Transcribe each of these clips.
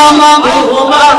তোমার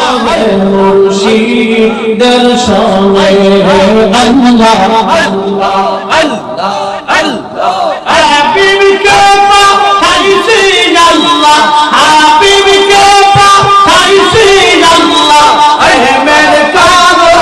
আল্লাহ মুর্শিদের সময় আল্লাহ আল্লাহ হাবিবকে পাঠাইছি আল্লাহ আহমেদ কারণে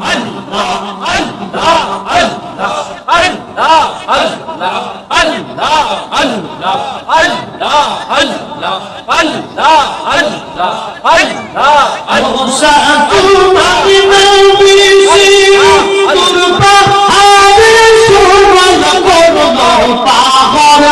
আব্দুদের আল্লাহ আল্লাহ আল্লাহ আল্লাহ আল্লাহ পাহাড়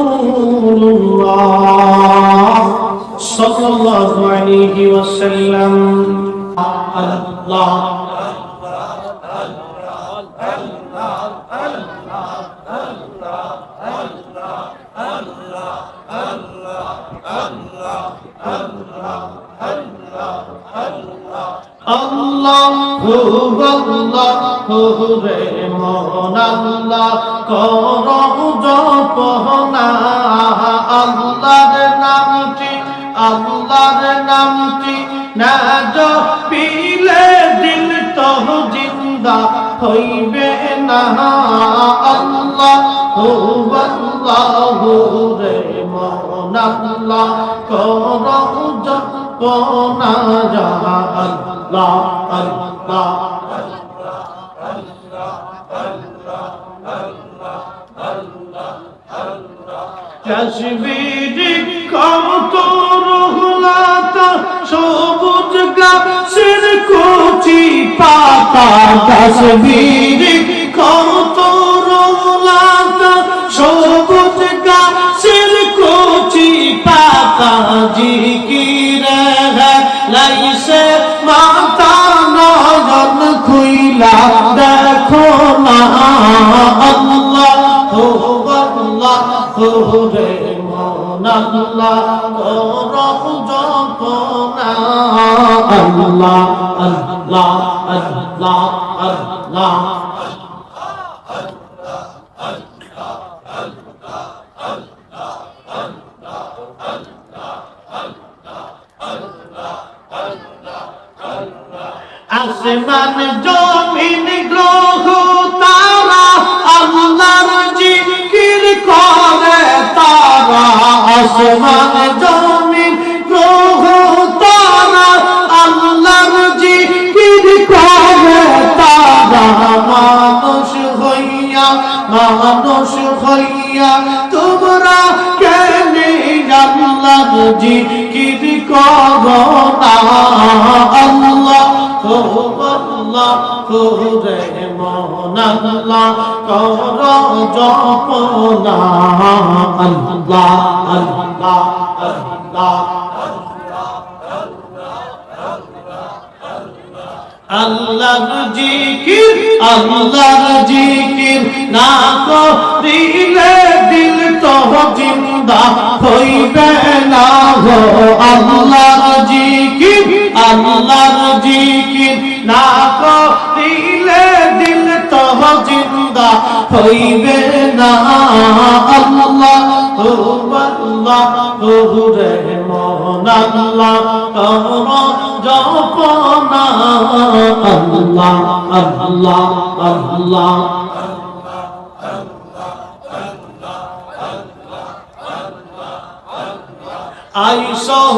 আল্লাহ আল্লাহ রে মন আল্লাহ, কর জপনা। আল্লাহর নামটি আল্লাহর নামটি না জপিলে দিল তো জিন্দা হইবে না। আল্লাহ আল্লাহ রে মন আল্লাহ, কর জপনা। যা আল্লাহ আল্লাহ কাশ্মীরি কত রহুলাতা সবুজ গাছের কচি পাতা কাশ্মীরি কত রহুলাতা সবুজ গাছের কচি পাতা জিকিরে লাইসে মাতা নগন খুইলা দেখো না আল্লাহ, ও আল্লাহ রে মন আল্লাহ রব জপনা আল্লাহ আল্লাহ আল্লাহ আল্লাহ। আসমান জমিন গ্রহ, তারা আল্লাহর জিকির করে, তারা আসমান জমিন গ্রহ, তারা আল্লাহর জিকির করে, তারা মানুষ হইয়া মানুষ হইয়া, তোমরা কেনে আল্লাহর জিকির করো না? আল্লাহ রে মন আল্লাহ কর জপনা আল্লাহ আল্লাহ আল্লাহ আল্লাহর জিকির আল্লাহর জিকির না করিলে দিল তো জিন্দা হইবে না হো হইবে না আল্লাহ, ও আল্লাহ, ও রে মন আল্লাহ কর জপনা আল্লাহ আল্লাহ আল্লাহ। আইসহ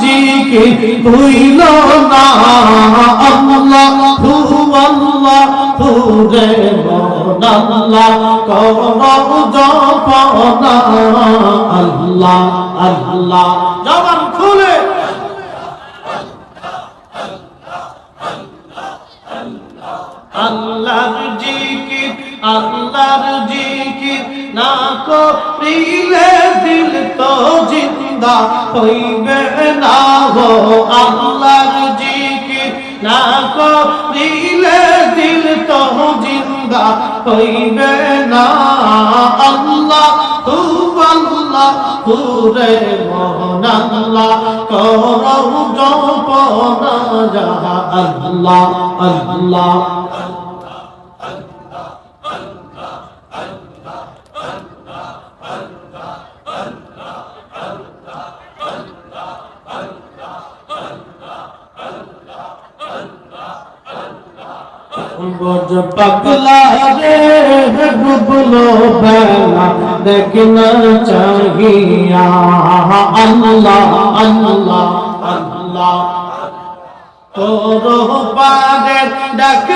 জিকির ভুইল না। আল্লাহ আল্লাহ হু রে মন আল্লাহ করব জপনা আল্লাহ আল্লাহ জবান না করিলে দিল তো জিন্দা হইবে না হো আল্লাহর জিকির। না করিলে দিল তো জিন্দা হইবে না। আল্লাহ হু আল্লাহ, হুরে মন আল্লাহ, করৌ জপনা যাহা আল্লাহ আল্লাহ। বজ পাগলা রে ডুবলো বেলা দেখনা চাহিয়া আল্লাহ আল্লাহ তোর পারে ডাক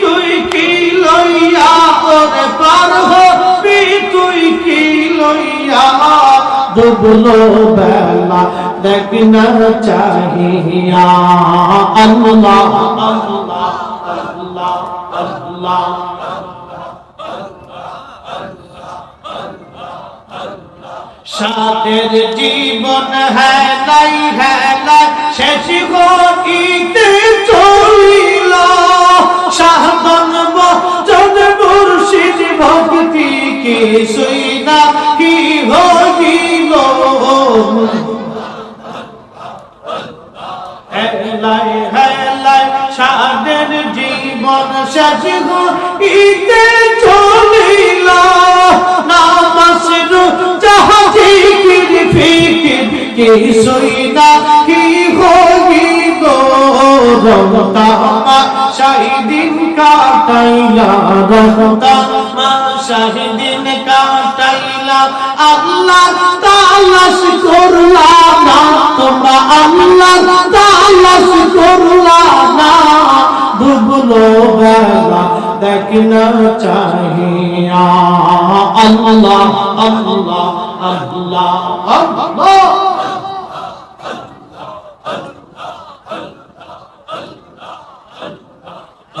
তুই কি লইয়া পার তুই কি লইয়া? ডুবলো বেলা না চাহিয়া আল্লাহ আল্লাহ আল্লাহ আল্লাহ। সাদের জীবন হেলাই হেলাই, শেষ চলিল। সাধন ভক্তি কি সুইনা কি হইল? হেলাই হেলাই, সাদের জীবন শেষ কিছুই না কি রমতামা শাহিদিন কাটাইলা রমতামা শাহিদিন কাটাইলা। আল্লাহ তালাশ করলা না, তোমরা আল্লাহ তালাশ করলা না। ডুবলো বেলা দেখনা চাহিয়া। আল্লাহ আল্লাহ আল্লাহ আল্লাহ।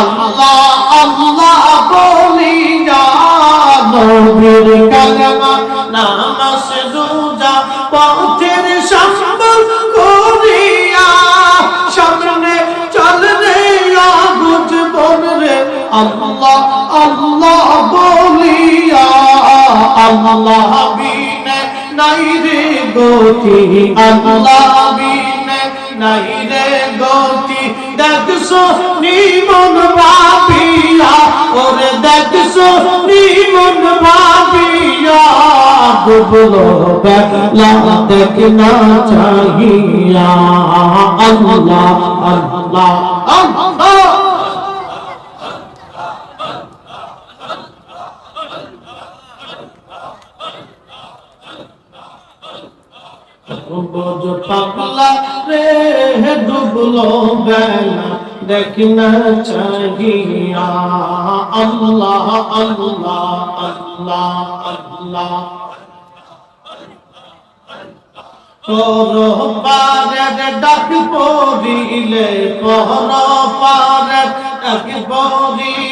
আল্লাহ আল্লাহ বলিয়া নবীর কানে মাহনা মাসরুজা পথের সফল করিয়া সামনে চলে রে আবুজ মন রে আল্লাহ নাই রে গতি, আল্লাহ বিনে নাই রে গতি। দেখছ নিমন বাপিয়া ওরে দেখছ নিমন বাপিয়া ডুবলো বেলা দেখনা চাহিয়া। আল্লাহ আল্লাহ আল্লাহ। বজ পাগলা রে ডুবলো বেলা, দেখনা চাহিয়া। আল্লাহ আল্লাহ আল্লাহ আল্লাহ। তোর পারের ডাক পড়িলে পহর পারের ডাক পড়িলে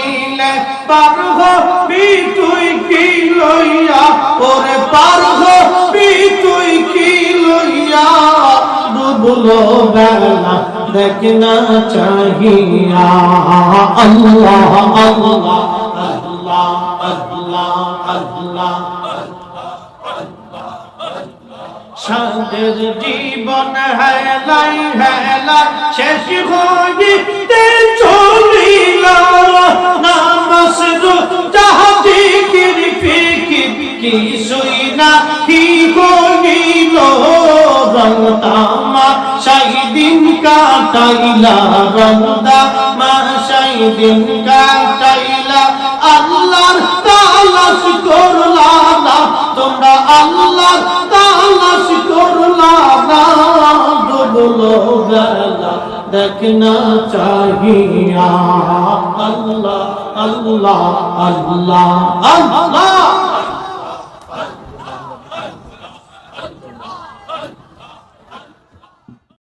পার হবি তুই কি লইয়া? ওরে পার হবি তুই কি লইয়া? ডুবলো বেলা দেখনা চাহিয়া। আল্লাহ আল্লাহ আল্লাহ আল্লাহ আল্লাহ সাদের যাহাতে কির ফিকির, কিছুই না, কি হইল রং তামা সাই দিন কাটাইলা রংদা মা সাই দিন কাটাইলা। আল্লাহর তালাশ করলা না, তোমরা আল্লাহর তালাশ করলা না, ডুবলো বেলা। দেখনা চাহিয়া আল্লাহ আল্লাহ আল্লাহ আল্লাহ